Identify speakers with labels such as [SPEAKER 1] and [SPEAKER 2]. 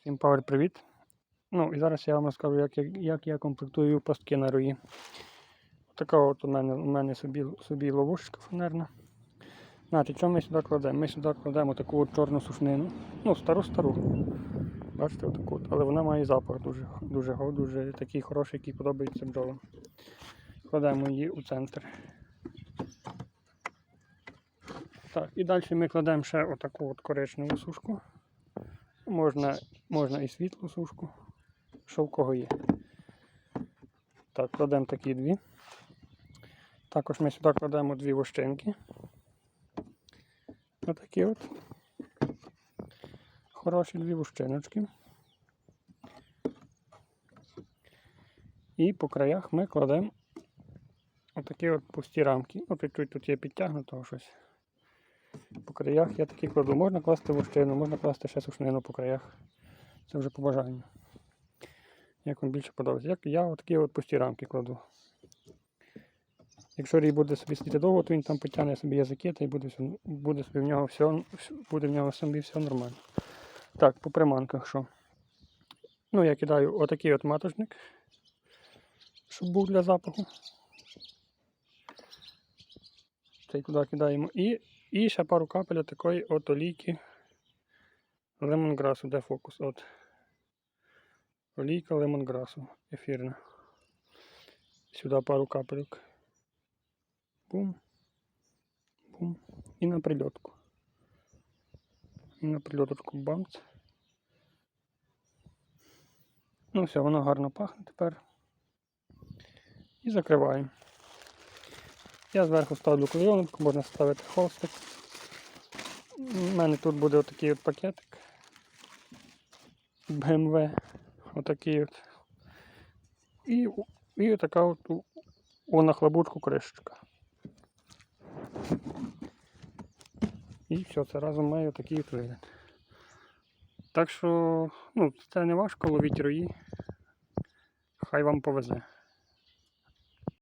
[SPEAKER 1] Всім Павер, привіт. Ну і зараз я вам розкажу, як, я- як я комплектую пастки на рої. Така от у мене, у мене собі, собі ловушечка фанерна. Знаєте, що ми сюди кладемо? Ми сюди кладемо таку от чорну сушнину. Ну, стару-стару. Бачите, отаку от. Але вона має запах дуже, дуже, дуже такий хороший, який подобається бджолам. Кладемо її у центр. Так, і далі ми кладемо ще отаку от коричневу сушку. Можна, можна і світлу сушку, що в кого є. Так, кладемо такі дві. Також ми сюди кладемо дві вощинки. Отакі от. Хороші дві вощиночки. І по краях ми кладемо отакі от пусті рамки. Ну, чуть-чуть тут є підтягнутого щось. По краях я такі кладу. Можна класти вощину, можна класти ще сушнину по краях. Це вже по бажанню. Як вам більше подобається. Я отакі от пусті рамки кладу. Якщо рій буде собі сидіти довго, то він там потягне собі язики та й буде, буде собі в нього все, буде в нього собі все нормально. Так, по приманках що? Ну, я кидаю отакий от маточник, щоб був для запаху. Цей туди кидаємо. І і ще пару капель такої от олійки лемонграсу, де фокус? От. Олійка лемонграсу ефірна. Сюди пару капельок. Бум. Бум. І на прильотку. І на прильоточку бамц. Ну все, воно гарно пахне тепер. І закриваємо. Я зверху ставлю клейоночку, можна ставити холстик. У мене тут буде отакий от пакетик. BMW. Отакий от. І, і така от у нахлобучку кришечка. І все, це разом має такий от вигляд. Так що, ну, це не важко ловіть рої. Хай вам повезе.